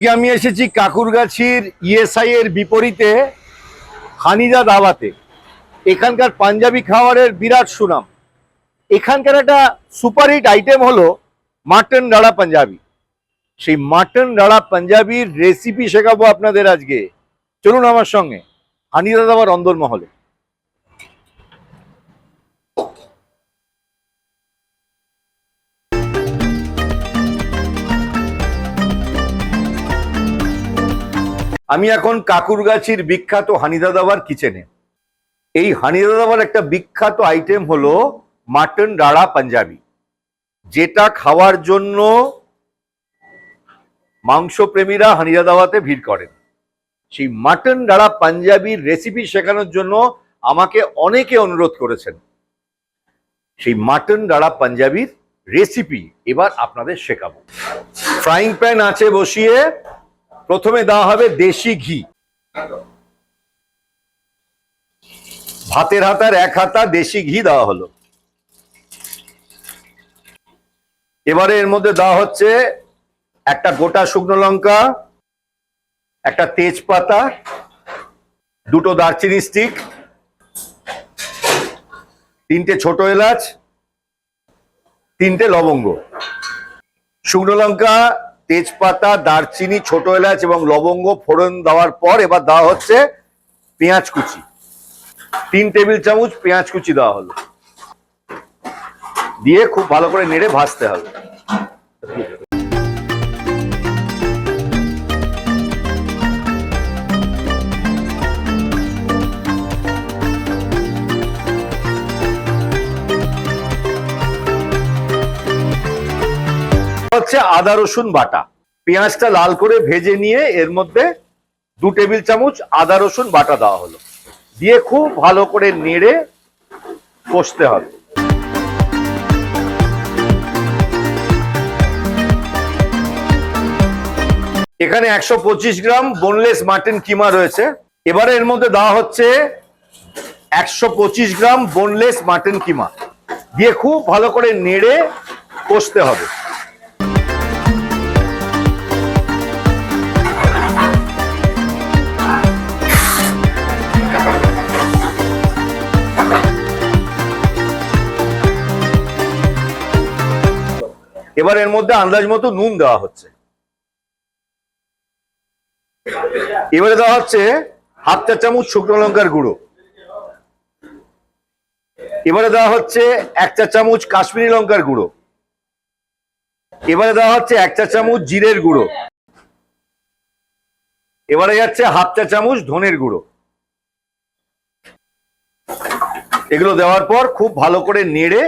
আমি এসেছি কাকুরগাছির ইএসআই এর বিপরীতে হানিদা দাবাতে এখানকার পাঞ্জাবি খাবারের বিরাট সুনাম। এখানকার একটা সুপারহিট আইটেম হলো মাটন ডাড়া পাঞ্জাবি। সেই মাটন ডাড়া পাঞ্জাবির রেসিপি শেখাবো আপনাদের আজকে। চলুন আমার সঙ্গে। হানিদা দাবার অন্দরমহলে। আমি এখন কাকুরগাছির বিখ্যাত হানিদা দাবার কিচেনে। এই হানিদা দাবার একটা বিখ্যাত আইটেম হলো মাটন ডাড়া পাঞ্জাবি। যেটা খাওয়ার জন্য মাংসপ্রেমীরা হানিদা দাওয়াতে ভিড় করেন। সেই মাটন ডাড়া পাঞ্জাবির রেসিপি শেখানোর জন্য আমাকে অনেকে অনুরোধ করেছেন। সেই মাটন ডাড়া পাঞ্জাবির রেসিপি এবার আপনাদের শেখাবো। ফ্রাইং প্যান আছে বসিয়ে প্রথমে দেওয়া হবে দেশি ঘি। ভাতের হাতার এক হাতা দেশি ঘি দেওয়া হলো। এবারে এর মধ্যে দেওয়া হচ্ছে একটা গোটা শুকনো লঙ্কা, একটা তেজপাতা, দুটো দারচিনি স্টিক, তিনটে ছোট এলাচ, তিনটে লবঙ্গ। শুকনো লঙ্কা তেজপাতা, দারচিনি, ছোট এলাচ এবং লবঙ্গ ফোড়ন দেওয়ার পর এবার দেওয়া হচ্ছে পেঁয়াজ কুচি। তিন টেবিল চামচ পেঁয়াজ কুচি দেওয়া হলো। দিয়ে খুব ভালো করে নেড়ে ভাজতে হবে। হচ্ছে আদা, রসুন বাটা। পেঁয়াজটা লাল করে ভেজে নিয়ে এর মধ্যে দু টেবিল চামচ আদা, রসুন বাটা দেওয়া হলো। দিয়ে খুব ভালো করে নেড়ে কষতে হবে। এখানে একশো পঁচিশ গ্রাম বোনলেস মাটন কিমা রয়েছে। এবারে এর মধ্যে দেওয়া হচ্ছে একশো পঁচিশ গ্রাম বোনলেস মাটন কিমা। দিয়ে খুব ভালো করে নেড়ে কষতে হবে। এবার এর মধ্যে আন্দাজ মতো নুন দেওয়া হচ্ছে। এবারে দেওয়া হচ্ছে হাফ চা চামচ শুকনো লঙ্কার গুঁড়ো। এবারে দেওয়া হচ্ছে এক চা চামচ কাশ্মীরি লঙ্কার গুঁড়ো। এবারে দেওয়া হচ্ছে এক চা চামচ জিরের গুঁড়ো। এবারে যাচ্ছে হাফ চা চামচ ধনের গুঁড়ো। এগুলো দেওয়ার পর খুব ভালো করে নেড়ে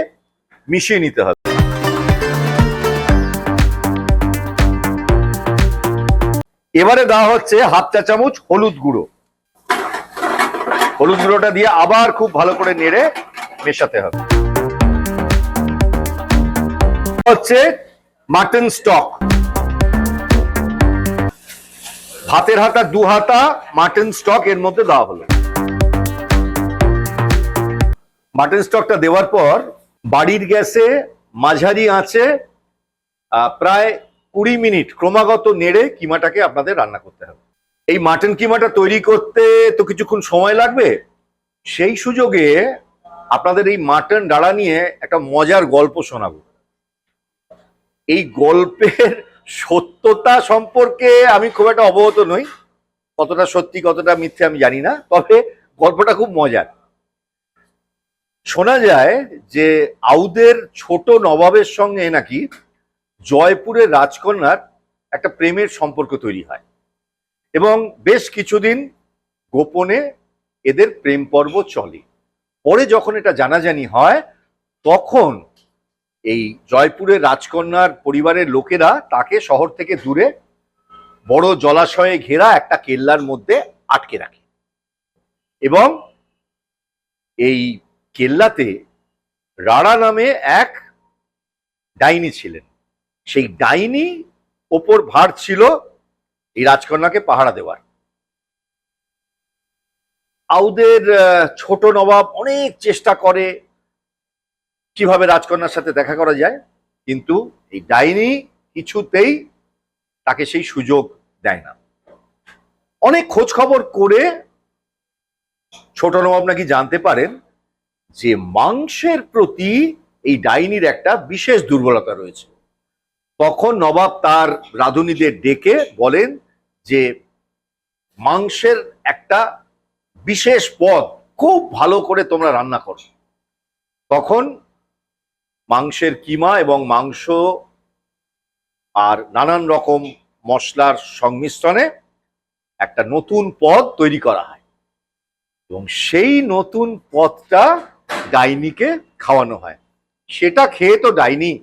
মিশিয়ে নিতে হবে। এবারে দেওয়া হচ্ছে হাফ চা চামচ হলুদ গুঁড়ো। হলুদ গুঁড়োটা দিয়ে আবার খুব ভালো করে নেড়ে মেশাতে হবে। হচ্ছে মাটন স্টক। ভাতের হাতা, দু হাতা মাটন স্টক এর মধ্যে দেওয়া হলো। মাটন স্টকটা দেওয়ার পর বাড়ির গ্যাসে মাঝারি আঁচে প্রায় কুড়ি মিনিট ক্রমাগত নেড়ে কিমাটাকে আপনাদের রান্না করতে হবে। এই মাটন কিমাটা তৈরি করতে তো কিছুক্ষণ সময় লাগবে? সেই সুযোগে আপনাদের এই মাটন ডাড়া নিয়ে একটা মজার গল্প শোনাবো। এই গল্পের সত্যতা সম্পর্কে আমি খুব একটা অবগত নই। কতটা সত্যি, কতটা মিথ্যে আমি জানি না, তবে গল্পটা খুব মজার। শোনা যায় যে আউদের ছোট নবাবের সঙ্গে নাকি জয়পুরের রাজকন্যার একটা প্রেমের সম্পর্ক তৈরি হয়। এবং বেশ কিছুদিন গোপনে এদের প্রেম পর্ব চলে। পরে যখন এটা জানাজানি হয়, তখন এই জয়পুরের রাজকন্যার পরিবারের লোকেরা তাকে শহর থেকে দূরে বড় জলাশয়ে ঘেরা একটা কেল্লার মধ্যে আটকে রাখে। এবং এই কেল্লাতে রাড়া নামে এক ডাইনি ছিলেন। সেই ডাইনি ওপর ভার ছিল এই রাজকন্যাকে পাহারা দেওয়ার। আউদের ছোট নবাব অনেক চেষ্টা করে কীভাবে রাজকন্যার সাথে দেখা করা যায়, কিন্তু এই ডাইনি কিছুতেই তাকে সেই সুযোগ দেয় না। অনেক খোঁজ খবর করে ছোট নবাব নাকি জানতে পারেন যে মাংসের প্রতি এই ডাইনির একটা বিশেষ দুর্বলতা রয়েছে। তখন নবাব তার রাঁধুনিদের ডেকে বলেন যে, মাংসের একটা বিশেষ পদ খুব ভালো করে তোমরা রান্না করো। তখন মাংসের কিমা এবং মাংস আর নানান রকম মশলার সংমিশ্রণে একটা নতুন পদ তৈরি করা হয়। এবং সেই নতুন পদটা ডাইনিকে খাওয়ানো হয়। সেটা খেয়ে তো ডাইনি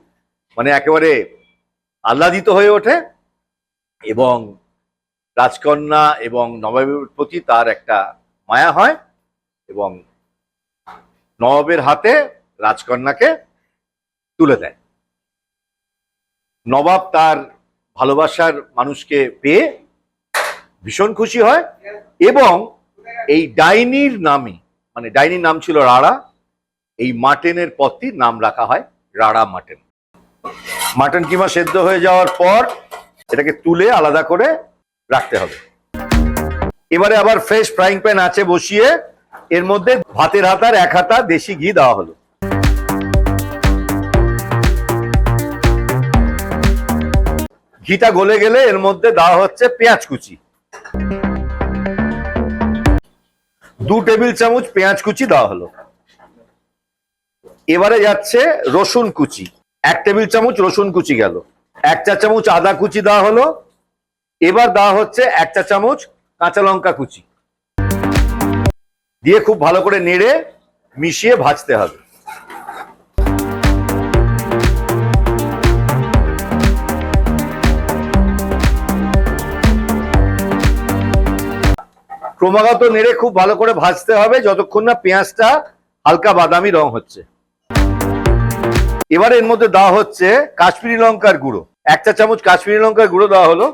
মানে একেবারে আহ্লাদিত হয়ে ওঠে এবং রাজকন্যা এবং নবাবের প্রতি তার একটা মায়া হয় এবং নবাবের হাতে রাজকন্যাকে তুলে দেয়। নবাব তার ভালোবাসার মানুষকে পেয়ে ভীষণ খুশি হয় এবং এই ডাইনির নামে মানে ডাইনির নাম ছিল রাড়া, এই মাটেনের পদটির নাম রাখা হয় রাড়া মাটন মাটন কিমা সেদ্ধ হয়ে যাওয়ার পর এটাকে তুলে আলাদা করে রাখতে হবে। এবারে আবার ফ্রেশ ফ্রাইং প্যান আছে বসিয়ে, এর মধ্যে ভাতের হাতার এক হাতা দেশি ঘি দেওয়া হলো। ঘিটা গলে গেলে এর মধ্যে দেওয়া হচ্ছে পেঁয়াজ কুচি। দু টেবিল চামচ পেঁয়াজ কুচি দেওয়া হলো। এবারে যাচ্ছে রসুন কুচি। এক টেবিল চামচ রসুন কুচি গেল। এক চা চামচ আদা কুচি দেওয়া হলো। এবার দেওয়া হচ্ছে এক চা চামচ কাঁচা লঙ্কা কুচি। দিয়ে খুব ভালো করে নেড়ে মিশিয়ে ভাজতে হবে। ক্রমাগত নেড়ে খুব ভালো করে ভাজতে হবে, যতক্ষণ না পেঁয়াজটা হালকা বাদামি রং হচ্ছে। এবার এর মধ্যে দেওয়া হচ্ছে কাশ্মীরি লঙ্কার গুঁড়ো। এক চা চামচ কাশ্মীরি লঙ্কার গুঁড়ো দেওয়া হলো।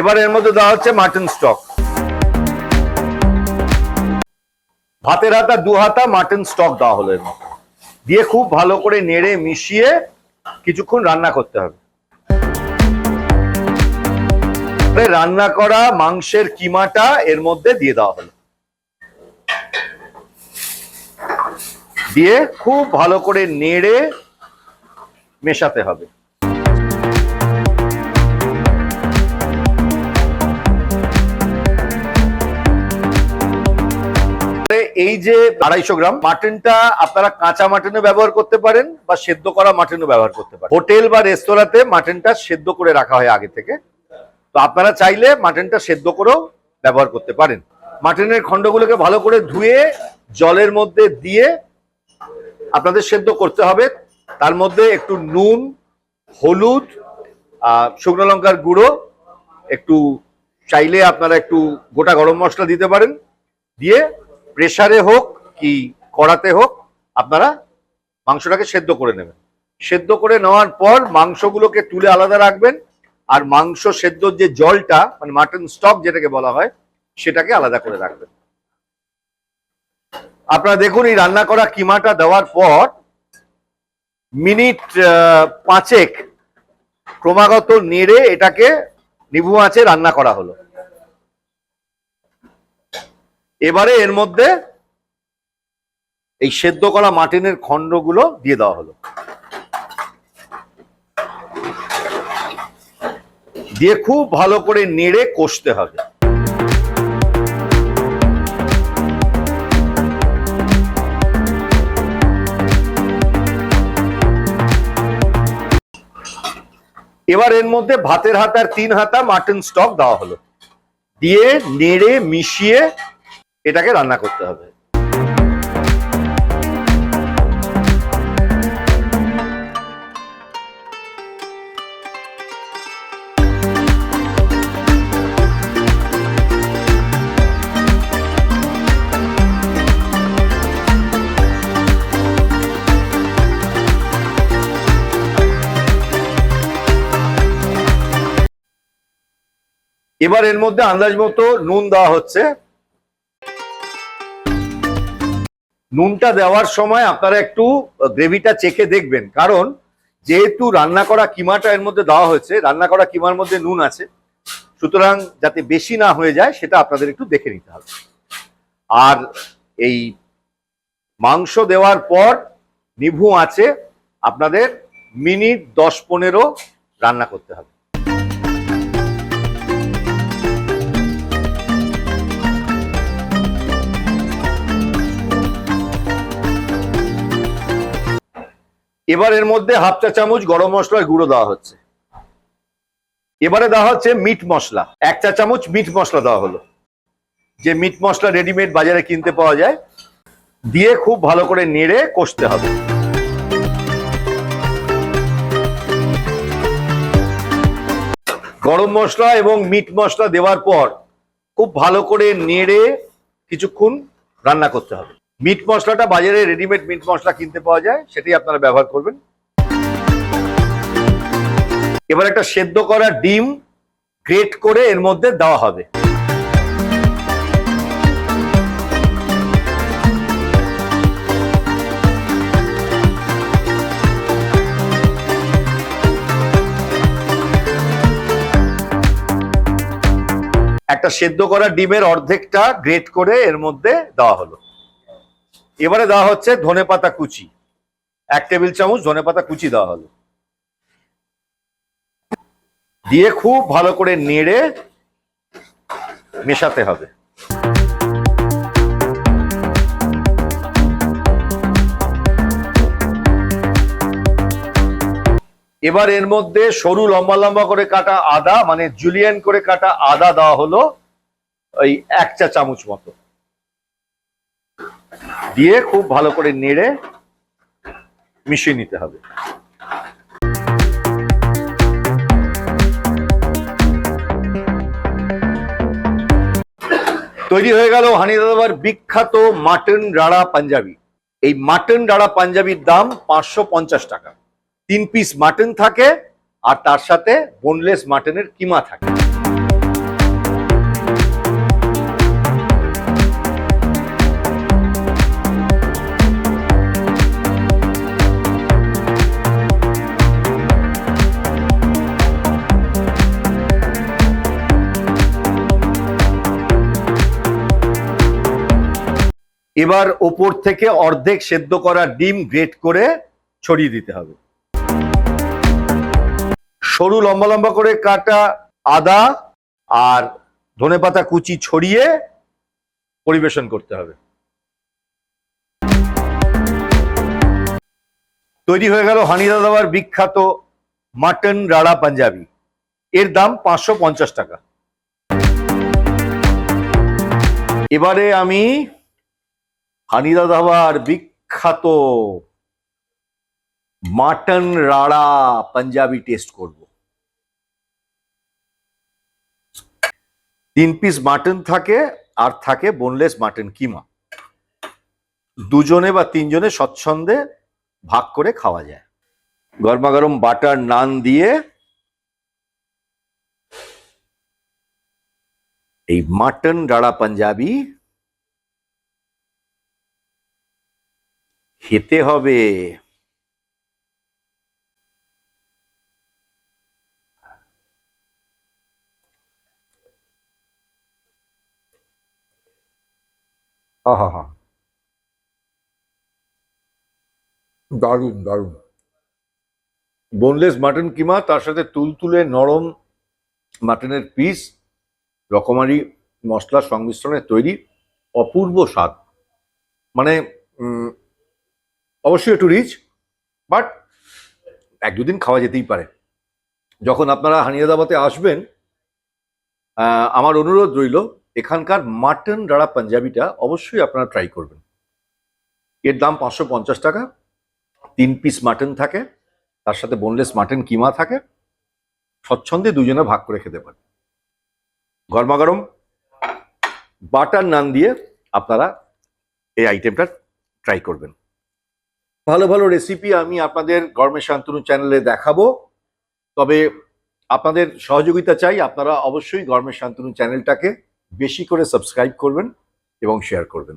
এবার এর মধ্যে দেওয়া হচ্ছে মাটন স্টক। ভাতের হাতা, দু হাতা মাটন স্টক দেওয়া হলো এর মধ্যে। দিয়ে খুব ভালো করে নেড়ে মিশিয়ে কিছুক্ষণ রান্না করতে হবে। রান্না করা মাংসের কিমাটা এর মধ্যে দিয়ে দেওয়া হলো। দিয়ে খুব ভালো করে নেড়ে মেশাতে হবে। এই যে আড়াইশো গ্রাম মাটনটা আপনারা কাঁচা মাটনও ব্যবহার করতে পারেন বা সেদ্ধ করা মাটনও ব্যবহার করতে পারেন। হোটেল বা রেস্তোরাঁতে মাটনটা সেদ্ধ করে রাখা হয় আগে থেকে। তো আপনারা চাইলে মাটনটা সেদ্ধ করেও ব্যবহার করতে পারেন। মাটনের খণ্ডগুলোকে ভালো করে ধুয়ে জলের মধ্যে দিয়ে আপনাদের সেদ্ধ করতে হবে। তার মধ্যে একটু নুন, হলুদ শুকনো লঙ্কার গুঁড়ো, একটু চাইলে আপনারা একটু গোটা গরম মশলা দিতে পারেন। দিয়ে প্রেসারে হোক কি কড়াতে হোক, আপনারা মাংসটাকে সেদ্ধ করে নেবেন। সেদ্ধ করে নেওয়ার পর মাংসগুলোকে তুলে আলাদা রাখবেন আর মাংস সেদ্ধর যে জলটা মানে মাটন স্টক যেটাকে বলা হয়, সেটাকে আলাদা করে রাখবেন। আপনারা দেখুন, এই রান্না করা কিমাটা দেওয়ার পর মিনিট পাঁচেক ক্রমাগত নেড়ে এটাকে নিভু আঁচে রান্না করা হলো। এবারে এর মধ্যে এই সেদ্ধ করা মাটনের খণ্ডগুলো দিয়ে দেওয়া হলো। দিয়ে খুব ভালো করে নেড়ে কষতে হবে। এবার এর মধ্যে ভাতের হাতার তিন হাতা মাটন স্টক দেওয়া হলো। দিয়ে নেড়ে মিশিয়ে এটাকে রান্না করতে হবে। এবার এর মধ্যে আন্দাজ মতো নুন দেওয়া হচ্ছে। নুনটা দেওয়ার সময় আপনারা একটু গ্রেভিটা চেখে দেখবেন। কারণ যেহেতু রান্না করা কিমাটা এর মধ্যে দেওয়া হয়েছে, রান্না করা কিমার মধ্যে নুন আছে। সুতরাং যাতে বেশি না হয়ে যায়, সেটা আপনাদের একটু দেখে নিতে হবে। আর এই মাংস দেওয়ার পর নিভু আছে, আপনাদের মিনিট দশ পনেরো রান্না করতে হবে। এবার এর মধ্যে হাফ চা চামচ গরম মশলার গুঁড়ো দেওয়া হচ্ছে। এবারে দেওয়া হচ্ছে মিট মশলা। এক চা চামচ মিট মশলা দেওয়া হলো। যে মিট মশলা রেডিমেড বাজারে কিনতে পাওয়া যায়, দিয়ে খুব ভালো করে নেড়ে কষতে হবে। গরম মশলা এবং মিট মশলা দেওয়ার পর খুব ভালো করে নেড়ে কিছুক্ষণ রান্না করতে হবে। মিট মশলাটা বাজারে রেডিমেড মিট মশলা কিনতে পাওয়া যায়, সেটাই আপনারা ব্যবহার করবেন। এবার একটা সেদ্ধ করা ডিম গ্রেট করে এর মধ্যে দেওয়া হবে। একটা সেদ্ধ করা ডিমের অর্ধেকটা গ্রেট করে এর মধ্যে দেওয়া হলো। এবারে দেওয়া হচ্ছে ধনেপাতা কুচি। এক টেবিল চামচ ধনেপাতা কুচি দেওয়া হলো। দিয়ে খুব ভালো করে নেড়ে মেশাতে হবে। এবার এর মধ্যে সরু লম্বা লম্বা করে কাটা আদা মানে জুলিয়ান করে কাটা আদা দেওয়া হলো, ওই এক চা চামচ মতো। দিয়ে খুব ভালো করে নেড়ে মিশিয়ে নিতে হবে। তৈরি হয়ে গেল হানি দাদাবার বিখ্যাত মাটন রাড়া পাঞ্জাবি। এই মাটন রাড়া পাঞ্জাবির দাম পাঁচশো পঞ্চাশ টাকা। তিন পিস মাটন থাকে আর তার সাথে বোনলেস মাটনের কিমা থাকে। এবার ওপর থেকে অর্ধেক সেদ্ধ করা ডিম গ্রেট করে ছড়িয়ে দিতে হবে। সরু লম্বা লম্বা করে কাটা আদা আর ধনেপাতা কুচি ছড়িয়ে পরিবেশন করতে হবে। তৈরি হয়ে গেল হানি দাদাবার বিখ্যাত মাটন রাড়া পাঞ্জাবি। এর দাম পাঁচশো পঞ্চাশ টাকা। এবারে আমি হানিদা দাবার বিখ্যাত মাটন রাড়া পাঞ্জাবি টেস্ট করব। তিন পিস মাটন থাকে, আর থাকে বোনলেস মাটন কিমা। দুজনে বা তিনজনে স্বচ্ছন্দে ভাগ করে খাওয়া যায়। গরমা গরম বাটার নান দিয়ে এই মাটন রাড়া পাঞ্জাবি খেতে হবে। আহা দারুণ দারুণ। বোনলেস মাটন কিমা, তার সাথে তুলতুলে নরম মাটনের পিস রকমারি মশলার সংমিশ্রণে তৈরি অপূর্ব স্বাদ। মানে অবশ্যই একটু রিচ বাট এক দুদিন খাওয়া যেতেই পারে। যখন আপনারা হানিয়াদাবাদে আসবেন আমার অনুরোধ রইল, এখানকার মাটন ডাড়া পাঞ্জাবিটা অবশ্যই আপনারা ট্রাই করবেন। এর দাম পাঁচশো পঞ্চাশ টাকা, তিন পিস মাটন থাকে, তার সাথে বোনলেস মাটন কিমা থাকে, স্বচ্ছন্দে দুজনে ভাগ করে খেতে পারেন। গরমাগরম বাটার নান দিয়ে আপনারা এই আইটেমটা ট্রাই করবেন। ভালো ভালো রেসিপি আমি আপনাদের গরমের শান্তনু চ্যানেলে দেখাবো। তবে আপনাদের সহযোগিতা চাই, আপনারা অবশ্যই গরমের শান্তনু চ্যানেলটাকে বেশি করে সাবস্ক্রাইব করবেন এবং শেয়ার করবেন।